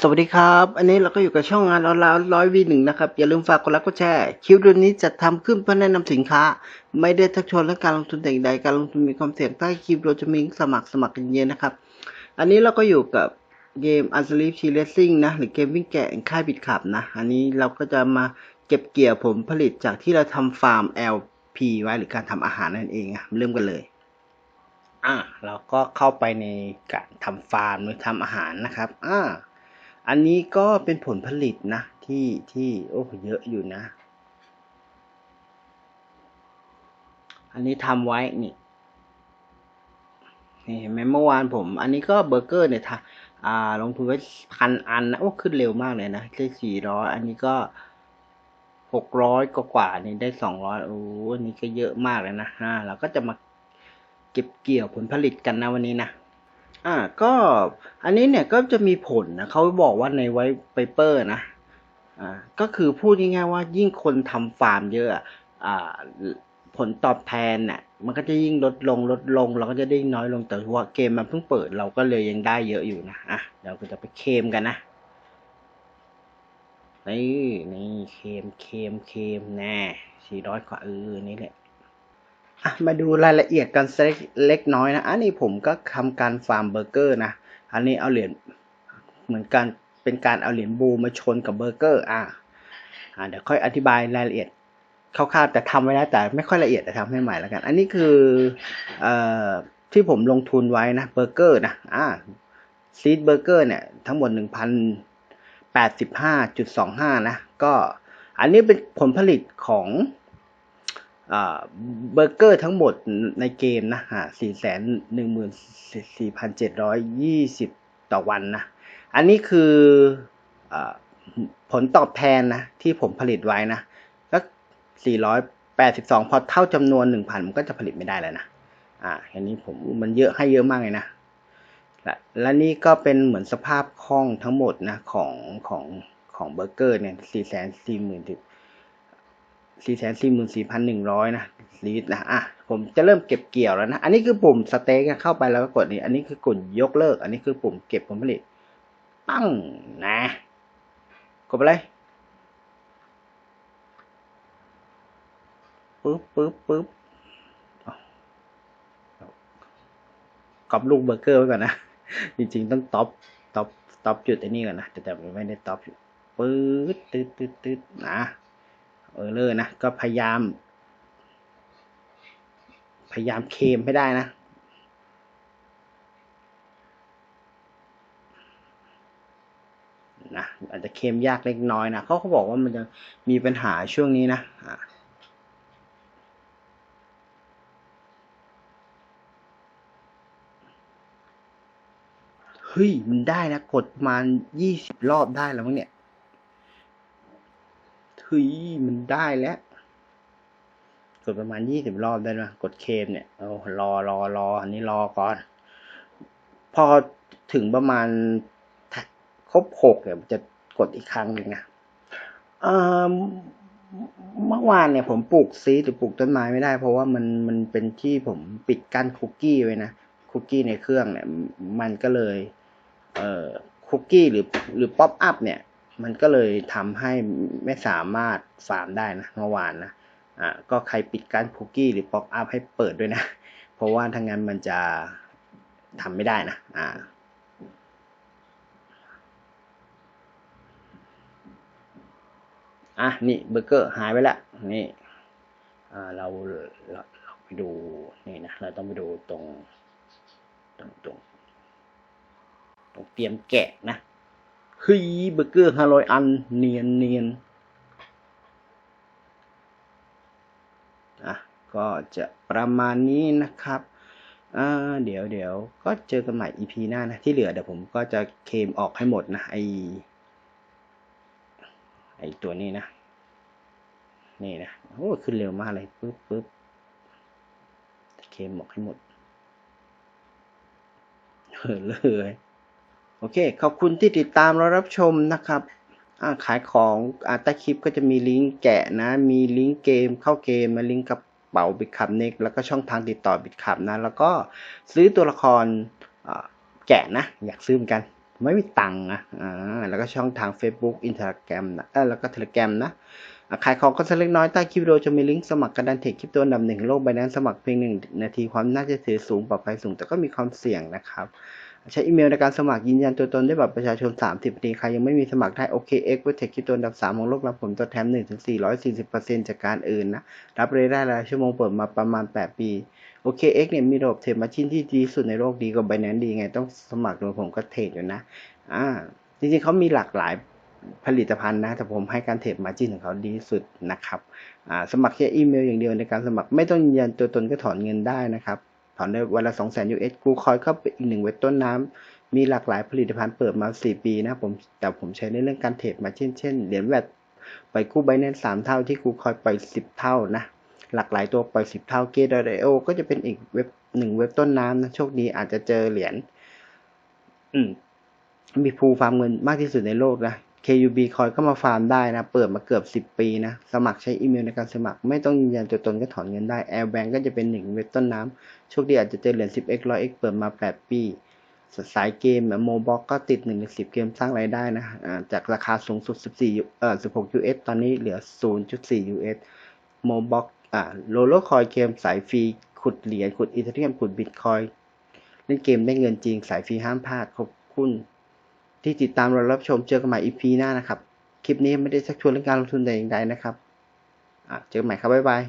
สวัสดีครับ อันนี้เราก็อยู่กับช่องงานออนไลน์ร้อยวีหนึ่งนะครับ อย่าลืมฝากกดไลค์กดแชร์คลิปวิดีโอนี้จะทำขึ้นเพื่อแนะนำสินค้า ไม่ได้ทักชวนและการลงทุนแต่งใดการลงทุนมีความเสี่ยงใต้คลิปเราจะมีสมัครสมัครกันเย็นนะครับ อันนี้เราก็อยู่กับเกม u n s l e e p She Racing นะ หรือเกมวิ่งแกะค่ายบิดขับนะ อันนี้เราก็จะมาเก็บเกี่ยวผลผลิตจากที่เราทำฟาร์ม LP ไว้หรือการทำอาหารนั่นเองอะเริ่มกันเลยอ่าเราก็เข้าไปในการทำฟาร์มหรือทำอาหารนะครับอ่า อันนี้ก็เป็นผลผลิตนะ ที่ที่โอ้เยอะอยู่นะ อันนี้ทำไว้นี่เห็นไหมเมื่อวานผม อันนี้ก็เบอร์เกอร์เนี่ยทำอ่า ลงทุนไว้พันอันนะโอ้ขึ้นเร็วมากเลยนะได้สี่ร้อยอันนี้ก็หกร้อยกว่านี่ได้สองร้อยโอ้อันนี้ก็เยอะมากเลยนะอ่าเราก็จะมาเก็บเกี่ยวผลผลิตกันนะวันนี้นะ อ่าก็อันนี้เนี่ยก็จะมีผลนะเขาบอกว่าในไวท์เปเปอร์นะอ่าก็คือพูดง่ายๆว่ายิ่งคนทำฟาร์มเยอะอ่าผลตอบแทนเนี่ยมันก็จะยิ่งลดลงลดลง เราก็จะได้น้อยลงแต่ว่าเกมมันเพิ่งเปิดเราก็เลยยังได้เยอะอยู่นะอะเดี๋ยวเราจะไปเคมกันนะนี่นี่เคมเคมเคมแน่สี่ร้อยกว่าเออนี่แหละ อะมาดูรายละเอียดกันเล็กน้อยนะ อันนี้ผมก็ทำการฟาร์มเบอร์เกอร์นะ อันนี้เอาเหรียญเหมือนกันเป็นการเอาเหรียญบูมาชนกับเบอร์เกอร์ อะอ่าเดี๋ยวค่อยอธิบายรายละเอียดคร่าวๆแต่ทำไว้แล้วแต่ไม่ค่อยละเอียดแต่ทำให้ใหม่แล้วกัน อันนี้คือเอ่อที่ผมลงทุนไว้นะเบอร์เกอร์นะอ่าซีดเบอร์เกอร์เนี่ยทั้งหมดหนึ่งพันแปดสิบห้าจุดสองห้านะ ก็อันนี้เป็นผลผลิตของ เบอร์เกอร์ทั้งหมดในเกมนะฮะสี่แสนหนึ่งหมื่นสี่พันเจ็ดร้อยยี่สิบต่อวันนะ อันนี้คืออผลตอบแทนนะ ที่ผมผลิตไว้นะก็สี่ร้อยแปดสิบสองพอเท่าจำนวนหนึ่งพันมันก็จะผลิตไม่ได้แล้วนะ อ่าอันนี้ผมมันเยอะให้เยอะมากเลยนะ และและนี่ก็เป็นเหมือนสภาพคล่องทั้งหมดนะของของของเบอร์เกอร์เนี่ยสี่แสนสี่หมื่น สี่แสนสี่หมื่นสี่พันหนึ่งร้อยนะลีดนะอะผมจะเริ่มเก็บเกี่ยวแล้วนะ อันนี้คือปุ่มสเต็กเข้าไปแล้วก็กดนี่ อันนี้คือกดยกเลิก อันนี้คือปุ่มเก็บผลผลิต ปั้งนะ กดไปเลยปึ๊บปึ๊บปึ๊บกอบลูกเบอร์เกอร์ไว้ก่อนนะ จริงๆต้องท็อปท็อปท็อปจุดไอ้นี่ก่อนนะ แต่แต่ไม่ได้ท็อปปึ๊ดตึ๊ดตึ๊ดตึ๊ดนะ เออเลยนะก็พยายาม พยายามเคมให้ได้นะนะอาจจะเคลมยากเล็กน้อยนะเขาเขาบอกว่ามันจะมีปัญหาช่วงนี้นะอะเฮ้ย มันได้นะ กดประมาณยี่สิบรอบได้แล้วมั้งเนี่ย ฮ้ยมันได้แล้วกดประมาณยี่สิบรอบได้นะกดเคมเนี่ยเอารอรอรออันนี้รอก่อน พอถึงประมาณครบหกเนี่ยจะกดอีกครั้งหนึ่งนะเมื่อวานเนี่ยผมปลูกซีหรือปลูกต้นไม้ไม่ได้ เพราะว่ามันมันเป็นที่ผมปิดกั้นคุกกี้ไว้นะคุกกี้ในเครื่องเนี่ยมันก็เลย เอ่อคุกกี้หรือหรือป๊อปอัพเนี่ย มันก็เลยทำให้ไม่สามารถฟาร์มได้นะเมื่อวานนะอ่าก็ใครปิดกั้นคุกกี้หรือป๊อปอัพให้เปิดด้วยนะ เพราะว่าถ้างั้นมันจะทำไม่ได้นะอ่าอะนี่เบอร์เกอร์หายไปแล้วนี่อ่าเราเราเราไปดูนี่นะเราต้องไปดูตรงตรงตรงตรงเตรียมแกะนะ เฮ้ยเบอร์เกอร์ห้าร้อยอัน เนียนเนียนอะก็จะประมาณนี้นะครับเดี๋ยวเดี๋ยวก็เจอกันใหม่ EP หน้านะ ที่เหลือเดี๋ยวผมก็จะเคมออกให้หมดนะ ไอไอตัวนี้นะ นี่นะ โอ้ขึ้นเร็วมากเลยปึ๊บปึ๊บเคมออกให้หมดเออเลย โอเค ขอบคุณที่ติดตามเรารับชมนะครับขายของอาใต้คลิปก็จะมีลิงก์แกะนะ มีลิงก์เกมเข้าเกมมาลิงก์กระเป๋าบิตคับเน็กแล้วก็ช่องทางติดต่อบิตคับนะ แล้วก็ซื้อตัวละครแกะนะ อยากซื้อเหมือนกัน ไม่มีตังค์นะอ่าแล้วก็ช่องทาง Facebook Instagram นะแล้วก็ Telegram นะขายของก็สักเล็กน้อยใต้คลิปวิดีโอจะมีลิงก์สมัครกระดานเทคคริปโตอันดับหนึ่งของโลกใบนั้นสมัครเพียงหนึ่งนาทีความน่าจะถือสูงปลอดภัยสูง แต่ก็มีความเสี่ยงนะครับ ใช้อีเมลในการสมัครยืนยันตัวตนด้วยบัตรประชาชน 30นาทีใครยังไม่มีสมัครได้ OKX เวทเทคคริปโตอันดับ 3 ของโลกรับผลตอบแทน1ถึง440%จากการอื่นนะ รับรายได้รายชั่วโมงเปิดมาประมาณ 8 ปี OKX เอ็กเนี่ยมีระบบเทรดมาชินที่ดีสุดในโลกดีกว่า Binance ดีไงต้องสมัครโดยผมก็เทรดอยู่นะอ่าจริงๆเขามีหลากหลายผลิตภัณฑ์นะ แต่ผมให้การเทรดมาจินของเขาดีสุดนะครับอ่าสมัครแค่อีเมลอย่างเดียวในการสมัครไม่ต้องยืนยันตัวตนก็ถอนเงินได้นะครับ ถอนได้วันละ2 0 0 0 0 US กูคอยก็เป็นอีกหนึ่งเว็บต้นน้ำมีหลากหลายผลิตภัณฑ์เปิดมา 4 ปีนะผมแต่ผมใช้ในเรื่องการเทรดมาเช่นเช่นเหรียญแวดไปกู้ไบแนนสามเท่าที่กูคอยปล่อย10 เท่านะหลากหลายตัวปล่อย 10 เท่าเกดไดโอก็จะเป็นอีกเว็บหนึ่งเว็บต้นน้ำนะโชคดีอาจจะเจอเหรียญมมีภูฟาร์มเงินมากที่สุดในโลกนะ KUB คอยก็มาฟาร์มได้นะ เปิดมาเกือบ 10 ปีนะ สมัครใช้อีเมลในการสมัคร ไม่ต้องยืนยันตัวตนก็ถอนเงินได้ Airbank ก็จะเป็นหนึ่งเว็บต้นน้ำ โชคดีอาจจะเจอเหรียญ 10x 100x เปิดมา 8 ปีสายเกมโมบ็อกก็ติด1ใน10เกมสร้างรายได้นะจากราคาสูงสุด 14เอ่อ16 US ตอนนี้เหลือ 0.4 US โมบ็อกอ่าโลโลคอยเกมสายฟรี ขุดเหรียญขุดอีเธเรียมขุดบิตคอยเล่นเกมได้เงินจริงสายฟรีห้ามพลาดขอบคุณ ที่ติดตามเรารับชมเจอกันใหม่ EP หน้านะครับ คลิปนี้ไม่ได้ชักชวนเรื่องการลงทุนแต่อย่างใดนะครับเจอกันใหม่ครับบ๊ายบาย